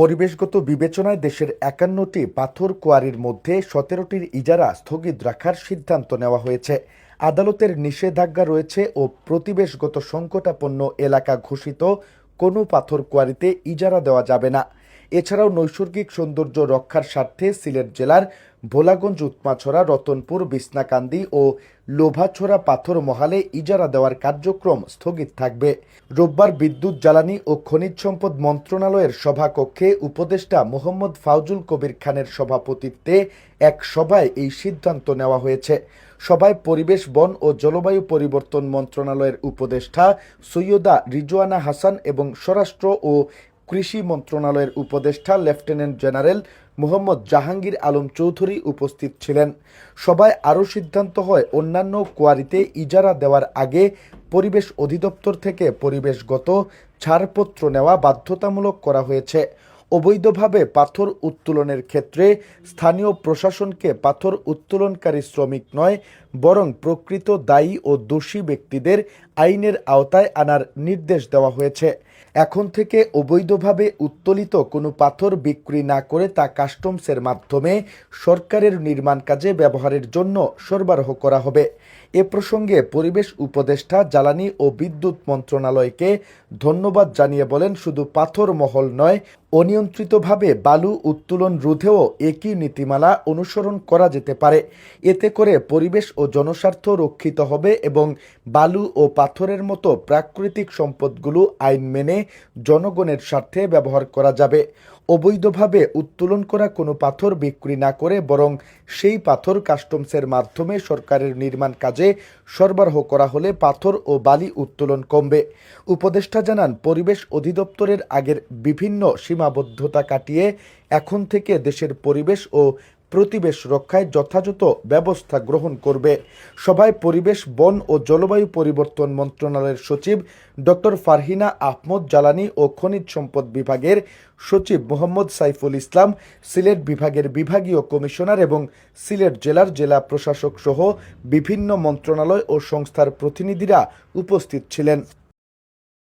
পরিবেশগত বিবেচনায় দেশের একান্নটি পাথর কোয়ারির মধ্যে সতেরোটির ইজারা স্থগিত রাখার সিদ্ধান্ত নেওয়া হয়েছে। আদালতের নিষেধাজ্ঞা রয়েছে ও প্রতিবেশগত সংকটাপন্ন এলাকা ঘোষিত কোনো পাথর কোয়ারিতে ইজারা দেওয়া যাবে না। এছাড়াও নৈসর্গিক সৌন্দর্য রক্ষার স্বার্থে সিলেট জেলার ভোলাগঞ্জ, উৎমাছড়া, রতনপুর, বিছনাকান্দি ও লোভাছড়া পাথর মহালে ইজারা দেওয়ার কার্যক্রম স্থগিত থাকবে। রোববার বিদ্যুৎ, জ্বালানি ও খনিজ সম্পদ মন্ত্রণালয়ের সভাকক্ষে উপদেষ্টা মোহাম্মদ ফাউজুল কবির খানের সভাপতিত্বে এক সভায় এই সিদ্ধান্ত নেওয়া হয়েছে। সভায় পরিবেশ, বন ও জলবায়ু পরিবর্তন মন্ত্রণালয়ের উপদেষ্টা সৈয়দা রিজওয়ানা হাসান এবং স্বরাষ্ট্র ও কৃষি মন্ত্রণালয়ের উপদেষ্টা, লেফটেন্যান্ট জেনারেল মোহাম্মদ জাহাঙ্গীর আলম চৌধুরী উপস্থিত ছিলেন। সবাই আরও সিদ্ধান্ত হয়, অন্যান্য কোয়ারিতে ইজারা দেওয়ার আগে পরিবেশ অধিদপ্তর থেকে পরিবেশগত ছাড়পত্র নেওয়া বাধ্যতামূলক করা হয়েছে। অবৈধভাবে পাথর উত্তোলনের ক্ষেত্রে স্থানীয় প্রশাসনকে পাথর উত্তোলনকারী শ্রমিক নয়, বরং প্রকৃত দায়ী ও দোষী ব্যক্তিদের আইনের আওতায় আনার নির্দেশ দেওয়া হয়েছে। এখন থেকে অবৈধভাবে উত্তোলিত কোনো পাথর বিক্রি না করে তা কাস্টমসের মাধ্যমে সরকারের নির্মাণ কাজে ব্যবহারের জন্য সরবরাহ করা হবে। এ প্রসঙ্গে পরিবেশ উপদেষ্টা, জ্বালানি ও বিদ্যুৎ মন্ত্রণালয়কে ধন্যবাদ জানিয়ে বলেন, শুধু পাথর মহল নয়, অনিয়ন্ত্রিতভাবে বালু উত্তোলন রোধেও একই নীতিমালা অনুসরণ করা যেতে পারে। এতে করে পরিবেশ ও জনস্বার্থ রক্ষিত হবে এবং বালু ও পাথরের মতো প্রাকৃতিক সম্পদগুলো আইন মেনে জনগণের স্বার্থে ব্যবহার করা যাবে। অবৈধভাবে উত্তোলন করা কোনো পাথর বিক্রি না করে বরং সেই পাথর কাস্টমসের মাধ্যমে সরকারের নির্মাণ কাজে সরবরাহ করা হলে পাথর ও বালি উত্তোলন কমবে। উপদেষ্টা জানান, পরিবেশ অধিদপ্তরের আগের বিভিন্ন সীমাবদ্ধতা কাটিয়ে এখন থেকে দেশের পরিবেশ ও প্রতিবেশ রক্ষায় যথাযথ ব্যবস্থা গ্রহণ করবে। সভায় পরিবেশ, বন ও জলবায়ু পরিবর্তন মন্ত্রণালয়ের সচিব ডক্টর ফারহিনা আহমদ জ্বালানি ও খনিজ সম্পদ বিভাগের সচিব মোহাম্মদ সাইফুল ইসলাম, সিলেট বিভাগের বিভাগীয় কমিশনার এবং সিলেট জেলার জেলা প্রশাসক সহ বিভিন্ন মন্ত্রণালয় ও সংস্থার প্রতিনিধিরা উপস্থিত ছিলেন।